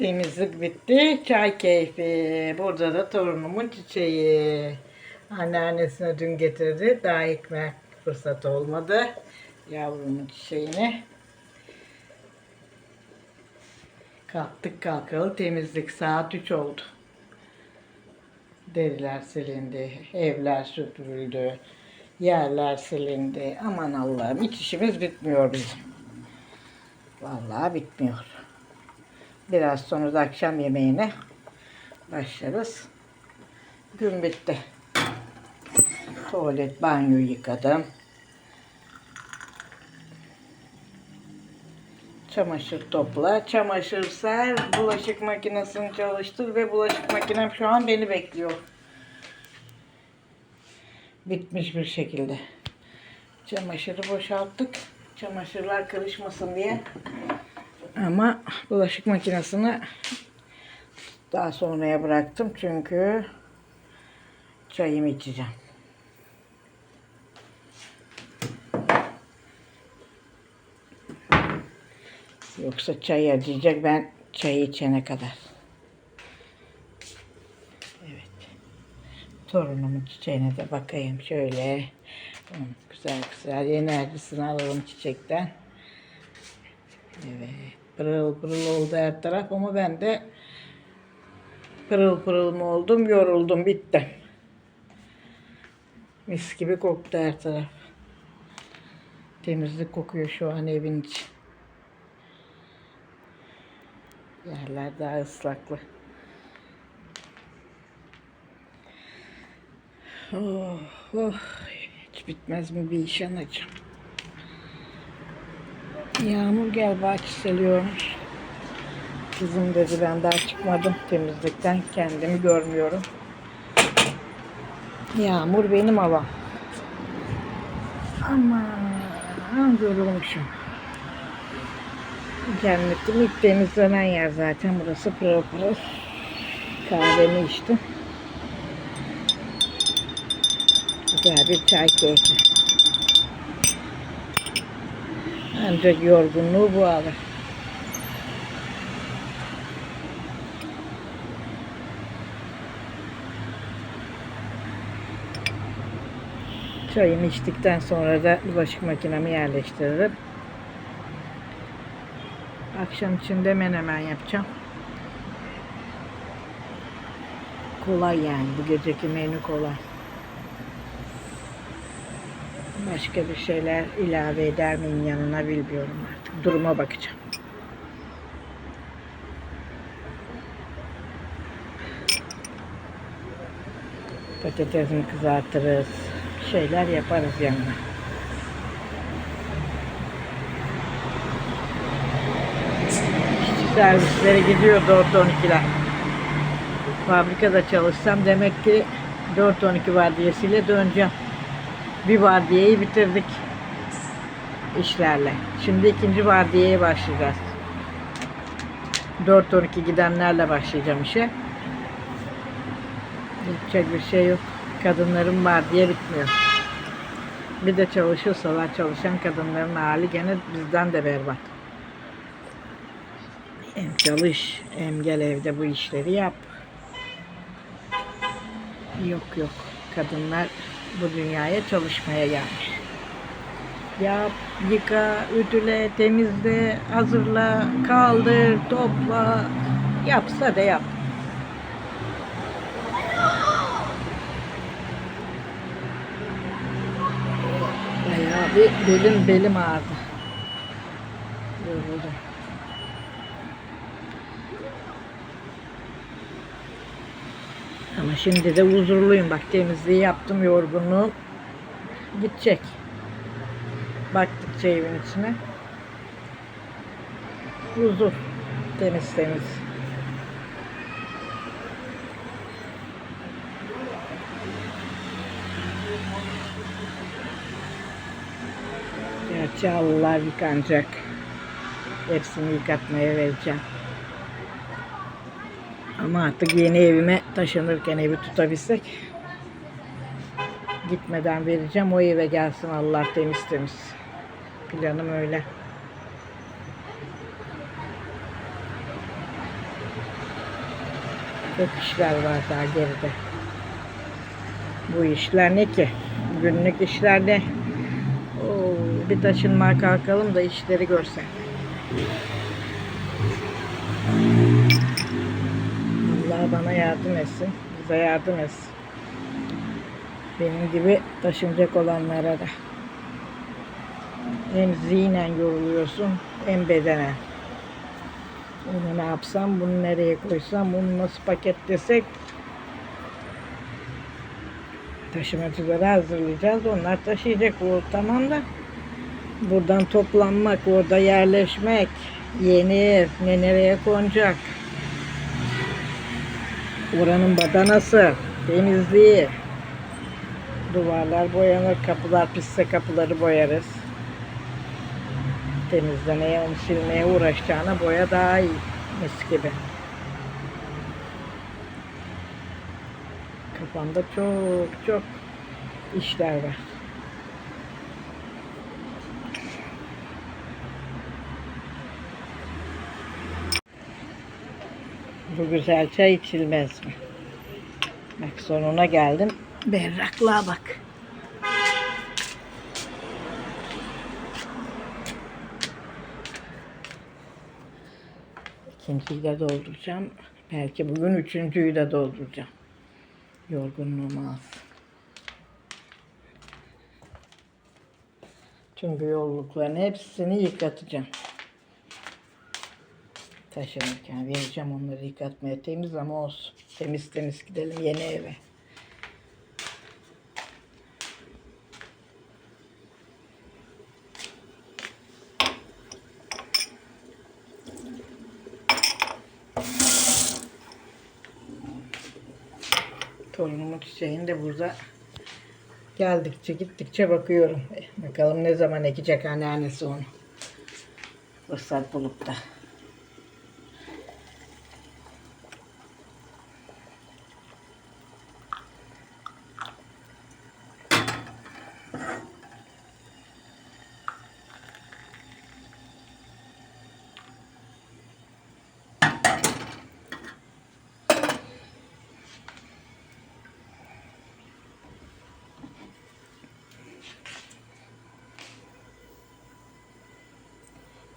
Temizlik bitti. Çay keyfi. Burada da torunumun çiçeği. Anneannesine dün getirdi. Daha ekmek fırsatı olmadı. Yavrumun çiçeğini. Kalktık kalkalı temizlik. Saat 3 oldu. Deriler silindi. Evler süpürüldü. Yerler silindi. Aman Allah'ım hiç işimiz bitmiyor bizim. Vallahi bitmiyor. Biraz sonra da akşam yemeğine başlarız. Gün bitti. Tuvalet, banyo yıkadım. Çamaşır topla, çamaşır ser, bulaşık makinesini çalıştır ve bulaşık makinem şu an beni bekliyor. Bitmiş bir şekilde. Çamaşırı boşalttık. Çamaşırlar karışmasın diye. Ama bulaşık makinesini daha sonraya bıraktım çünkü çayımı içeceğim. Yoksa çay acıyacak ben çayı içene kadar. Evet. Torunumun çiçeğine de bakayım şöyle. Güzel güzel enerjisini alalım çiçekten. Evet. Pırıl pırıl oldu her taraf ama ben de pırıl pırıl mı oldum, yoruldum, bittim. Mis gibi koktu her taraf. Temizlik kokuyor şu an evin içi. Yerler daha ıslaklı. Oh, oh. Hiç bitmez mi bir iş anacığım. Yağmur gel bak çiseliyormuş. Kızım dedi ben daha çıkmadım temizlikten kendimi görmüyorum. Yağmur benim havam. Aman yorulmuşum. Cennetim ilk temizlenen yer zaten burası pırıl. Kahvemi içtim. Güzel bir çay keyfi. Ancak yorgunluğu bu alır. Çayımı içtikten sonra da bulaşık makinemi yerleştiririm. Akşam için de menemen yapacağım. Kolay yani bu geceki menü kolay. Başka bir şeyler ilave eder miyim yanına bilmiyorum artık. Duruma bakacağım. Patatesini kızartırız. Şeyler yaparız yanına. Servislere gidiyor 4-12'ler. Fabrikada çalışsam demek ki 4-12 vardiyasıyla döneceğim. Bir vardiyeyi bitirdik işlerle. Şimdi ikinci vardiyaya başlayacağız. 4-12 gidenlerle başlayacağım işe. Yapacak bir şey yok. Kadınların vardiya bitmiyor. Bir de çalışırsalar çalışan kadınların hali gene bizden de berbat. Hem çalış hem gel evde bu işleri yap. Yok yok. Kadınlar bu dünyaya çalışmaya gelmiş. Yap, yıka, ütüle, temizle, hazırla, kaldır, topla. Yapsa da yap. Bayağı bir belim belim ağrıdı. Yoruldum. Ama şimdi de huzurluyum. Bak temizliği yaptım yorgunluğum gidecek. Baktıkça evin içine. Huzur. Temiz temiz. Gerçi halılar yıkanacak. Hepsini yıkatmaya vereceğim. Ama artık yeni evime taşınırken evi tutabilsek gitmeden vereceğim. O eve gelsin Allah temiz temiz. Planım öyle. Çok işler var daha geride. Bu işler ne ki? Günlük işler ne? Oo, bir taşınmaya kalkalım da işleri görsen. Allah bana yardım etsin. Bize yardım etsin. Benim gibi taşınacak olanlara da. Hem zihnen yoruluyorsun hem bedenen. Bunu ne yapsam, bunu nereye koysam, bunu nasıl paketlesek taşımacıları hazırlayacağız. Onlar taşıyacak o tamam da buradan toplanmak, orada yerleşmek, yeni ev, ne nereye konacak, oranın badanası, temizliği, duvarlar boyanır, kapılar pisse kapıları boyarız. Temizlemeye, onu silmeye uğraşacağına boya daha iyi. Mis gibi. Kafamda çok çok işler var. Bu güzel çay içilmez mi? Bak sonuna geldim. Berraklığa bak. İkinciyi de dolduracağım. Belki bugün üçüncüyü de dolduracağım. Yorgunluğum az. Tüm bu yollukların hepsini yıkatacağım. Taşınırken vereceğim onları yıkatmaya. Temiz ama olsun. Temiz temiz gidelim yeni eve. Torunumun çiçeğini de burada geldikçe gittikçe bakıyorum. Bakalım ne zaman ekecek anneannesi onu. Fırsat bulup da.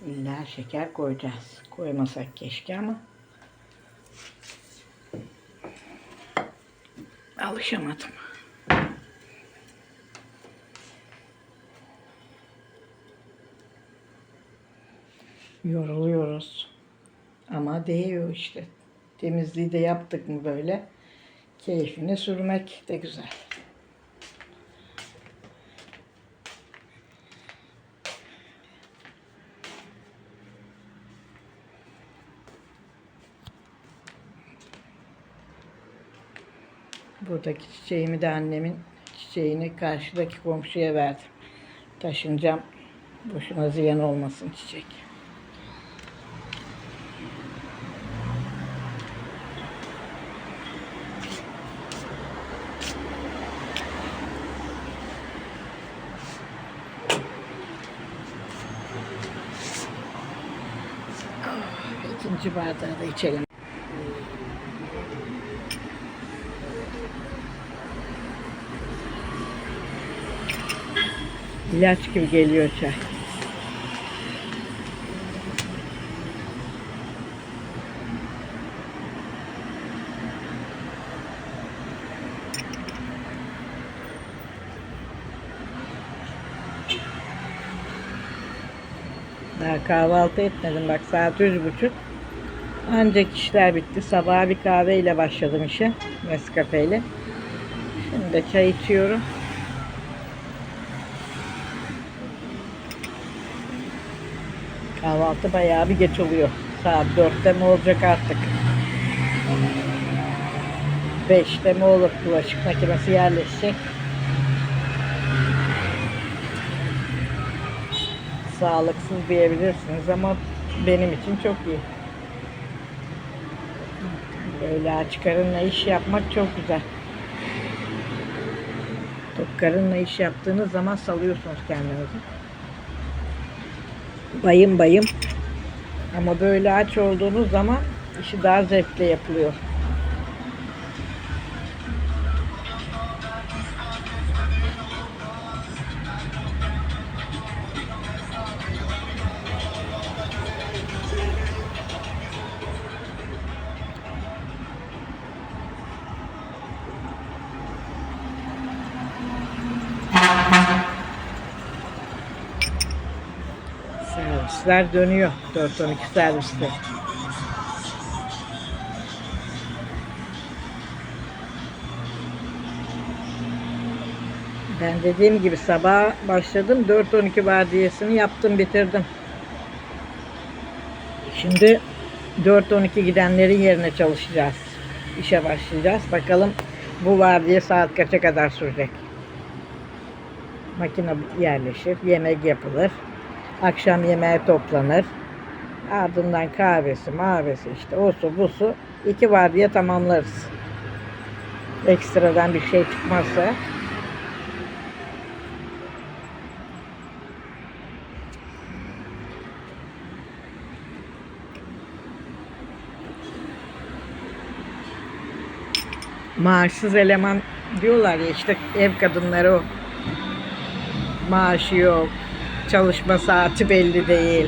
İlla şeker koyacağız. Koymasak keşke ama. Alışamadım. Yoruluyoruz. Ama değiyor işte. Temizliği de yaptık mı böyle. Keyfini sürmek de güzel. Buradaki çiçeğimi de annemin çiçeğini karşıdaki komşuya verdim. Taşınacağım. Boşuna ziyan olmasın çiçek. İkinci bardağı da içelim. İlaç gibi geliyor çay. Daha kahvaltı etmedim. Bak saat üç buçuk. Ancak işler bitti. Sabah bir kahveyle başladım işe. Nescafe'yle. Şimdi de çay içiyorum. Kahvaltı bayağı bir geç oluyor. Saat dörtte mi olacak artık? Beşte mi olur? Bulaşık makinesi yerleşecek. Sağlıksız diyebilirsiniz ama benim için çok iyi. Böyle aç karınla iş yapmak çok güzel. Tok karınla iş yaptığınız zaman salıyorsunuz kendinizi bayım bayım. Ama böyle aç olduğunuz zaman işi daha zevkle yapılıyor. Servisler dönüyor. 4-12 serviste. Ben dediğim gibi sabah başladım. 4-12 vardiyasını yaptım bitirdim. Şimdi 4-12 gidenlerin yerine çalışacağız. İşe başlayacağız. Bakalım bu vardiya saat kaça kadar sürecek. Makine yerleşir, yemek yapılır. Akşam yemeği toplanır. Ardından kahvesi, mahvesi işte o su bu su. iki vardiya tamamlarız. Ekstradan bir şey çıkmazsa maaşsız eleman diyorlar ya işte ev kadınları o. Maaşı yok. Çalışma saati belli değil.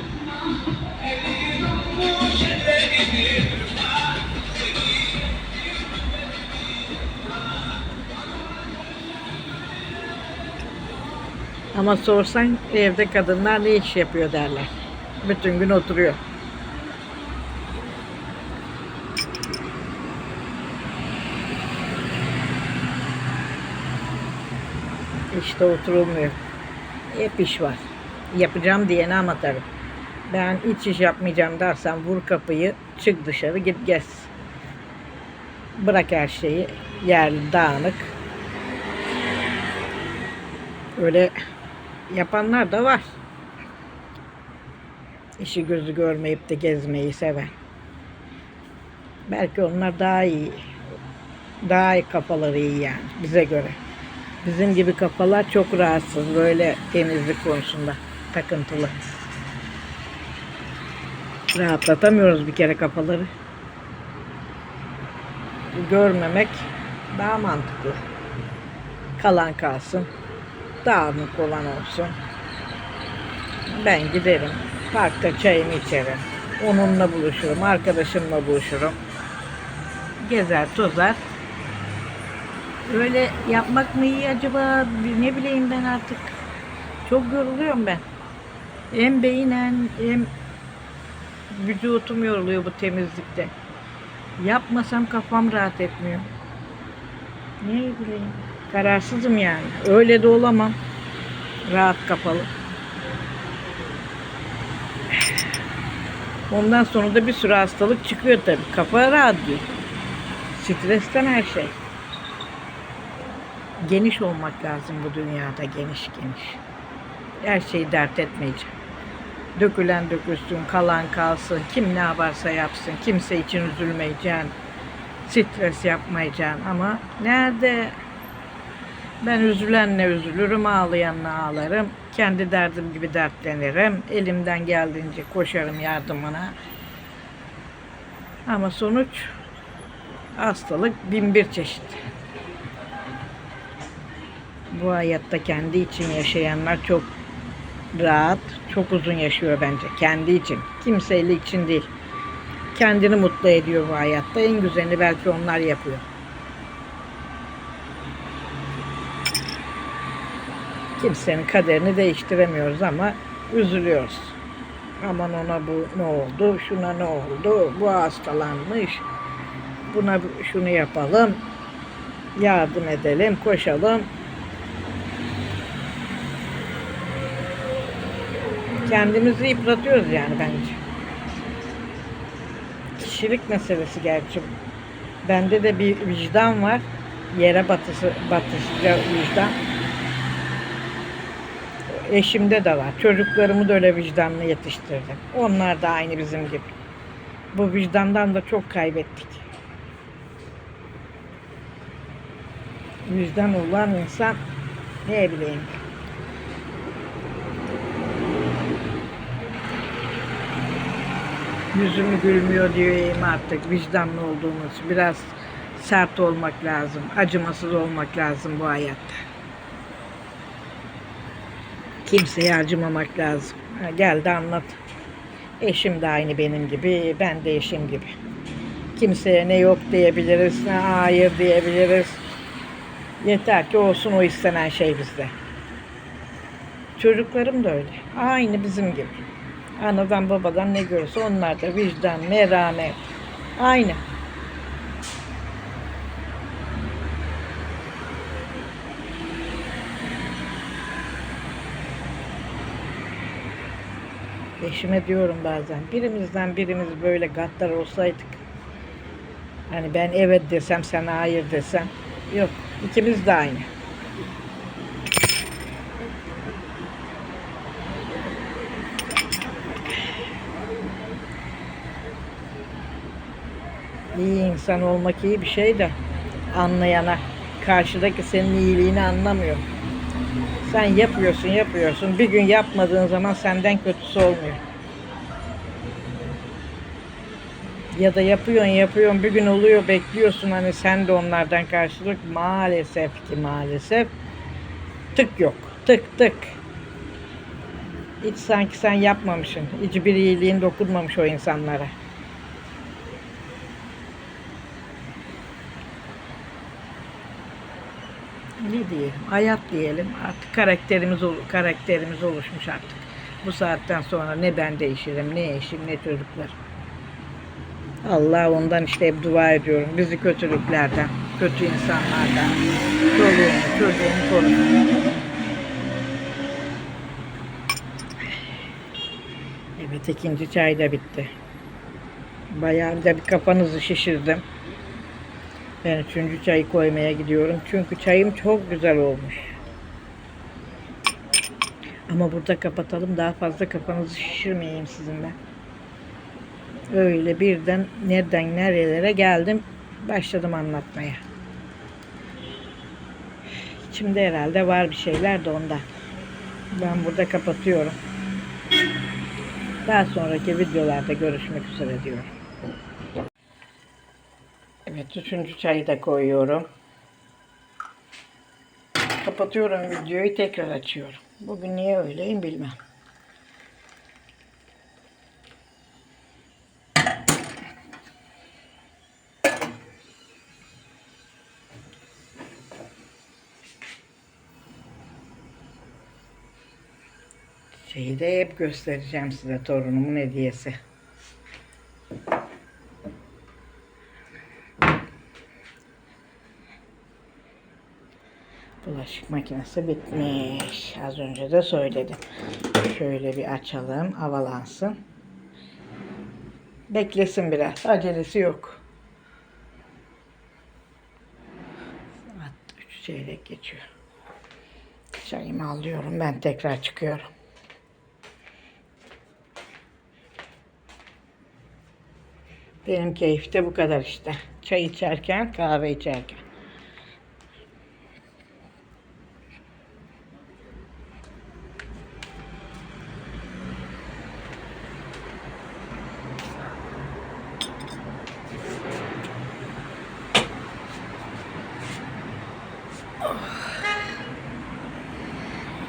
Ama sorsan evde kadınlar ne iş yapıyor derler. Bütün gün oturuyor. İşte oturulmuyor. Hep iş var. Yapacağım diyene tabii. Ben hiç iş yapmayacağım dersen vur kapıyı, çık dışarı git gez. Bırak her şeyi, yerli dağınık. Öyle yapanlar da var. İşi gözü görmeyip de gezmeyi seven. Belki onlar daha iyi. Daha iyi kafaları iyi yani bize göre. Bizim gibi kafalar çok rahatsız böyle temizlik konusunda takıntılı. Rahatlatamıyoruz bir kere kafaları. Görmemek daha mantıklı. Kalan kalsın. Dağınık olan olsun. Ben giderim. Parkta çayımı içerim. Onunla buluşurum. Arkadaşımla buluşurum. Gezer tozar. Öyle yapmak mı iyi acaba? Ne bileyim ben artık. Çok yoruluyorum ben. Hem beynen hem vücutum yoruluyor bu temizlikte. Yapmasam kafam rahat etmiyor. Ne bileyim. Kararsızım yani. Öyle de olamam. Rahat kapalı. Ondan sonra da bir sürü hastalık çıkıyor tabii. Kafa rahat değil. Stresten her şey geniş olmak lazım bu dünyada geniş geniş. Her şeyi dert etmeyeceğim. Dökülen dökülsün, kalan kalsın, kim ne yaparsa yapsın, kimse için üzülmeyeceksin, stres yapmayacaksın ama nerede? Ben üzülenle üzülürüm, ağlayanla ağlarım, kendi derdim gibi dertlenirim, elimden geldiğince koşarım yardımına. Ama sonuç hastalık bin bir çeşit. Bu hayatta kendi için yaşayanlar çok rahat, çok uzun yaşıyor bence. Kendi için. Kimseyle için değil. Kendini mutlu ediyor bu hayatta. En güzelini belki onlar yapıyor. Kimsenin kaderini değiştiremiyoruz ama üzülüyoruz. Aman ona bu ne oldu, şuna ne oldu, bu hastalanmış, buna şunu yapalım, yardım edelim, koşalım. Kendimizi yıpratıyoruz yani bence. Kişilik meselesi gerçi. Bende de bir vicdan var. Yere batısı, batışıca vicdan. Eşimde de var. Çocuklarımı da öyle vicdanlı yetiştirdim. Onlar da aynı bizim gibi. Bu vicdandan da çok kaybettik. Vicdan olan insan ne bileyim yüzümü gülmüyor diyeyim artık. Vicdanlı olduğumuz biraz sert olmak lazım acımasız olmak lazım bu hayatta. Kimseye acımamak lazım. Ha, gel anlat. Eşim de aynı benim gibi ben de eşim gibi. Kimseye ne yok diyebiliriz ne hayır diyebiliriz. Yeter ki olsun o istenen şey bizde. Çocuklarım da öyle. Aynı bizim gibi Anadan babadan ne görürse onlar da vicdan, merhamet. Aynı. Eşime diyorum bazen birimizden birimiz böyle gaddar olsaydık hani ben evet desem sen hayır desem yok ikimiz de aynı. İyi insan olmak iyi bir şey de anlayana karşıdaki senin iyiliğini anlamıyor. Sen yapıyorsun yapıyorsun bir gün yapmadığın zaman senden kötüsü olmuyor. Ya da yapıyorsun yapıyorsun bir gün oluyor bekliyorsun hani sen de onlardan karşılık maalesef ki maalesef tık yok tık tık. Hiç sanki sen yapmamışsın. Hiç bir iyiliğin dokunmamış o insanlara. Ne diyelim? Hayat diyelim. Artık karakterimiz karakterimiz oluşmuş artık. Bu saatten sonra ne ben değişirim, ne eşim, ne çocuklar. Allah ondan işte hep dua ediyorum. Bizi kötülüklerden, kötü insanlardan, çoluğumu, çocuğumu korusun. Evet ikinci çay da bitti. Bayağı da bir kafanızı şişirdim. Ben üçüncü çayı koymaya gidiyorum. Çünkü çayım çok güzel olmuş. Ama burada kapatalım. Daha fazla kafanızı şişirmeyeyim sizinle. Öyle birden nereden nerelere geldim. Başladım anlatmaya. İçimde herhalde var bir şeyler de ondan. Ben burada kapatıyorum. Daha sonraki videolarda görüşmek üzere diyorum. Evet, üçüncü çayı da koyuyorum. Kapatıyorum videoyu, tekrar açıyorum. Bugün niye öyleyim bilmem. Şeyi de hep göstereceğim size torunumun hediyesi. Bulaşık makinesi bitmiş. Az önce de söyledim. Şöyle bir açalım. Havalansın. Beklesin biraz. Acelesi yok. Saat 3 çeyrek geçiyor. Çayımı alıyorum. Ben tekrar çıkıyorum. Benim keyif de bu kadar işte. Çay içerken, kahve içerken.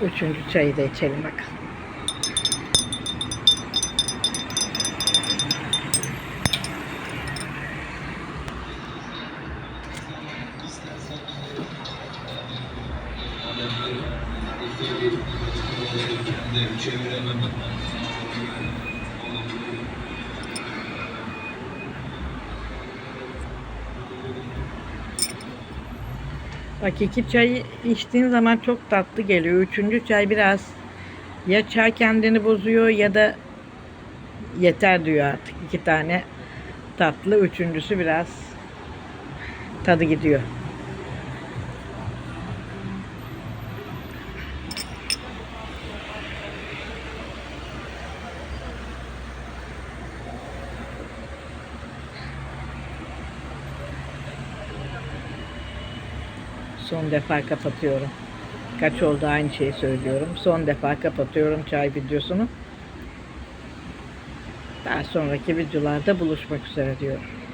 Üçüncü çayı da içelim bakalım. Bak iki çay içtiğin zaman çok tatlı geliyor. Üçüncü çay biraz ya çay kendini bozuyor ya da yeter diyor artık. iki tane tatlı. Üçüncüsü biraz tadı gidiyor. Son defa kapatıyorum. Kaç oldu aynı şeyi söylüyorum. Son defa kapatıyorum çay videosunu. Daha sonraki videolarda buluşmak üzere diyorum.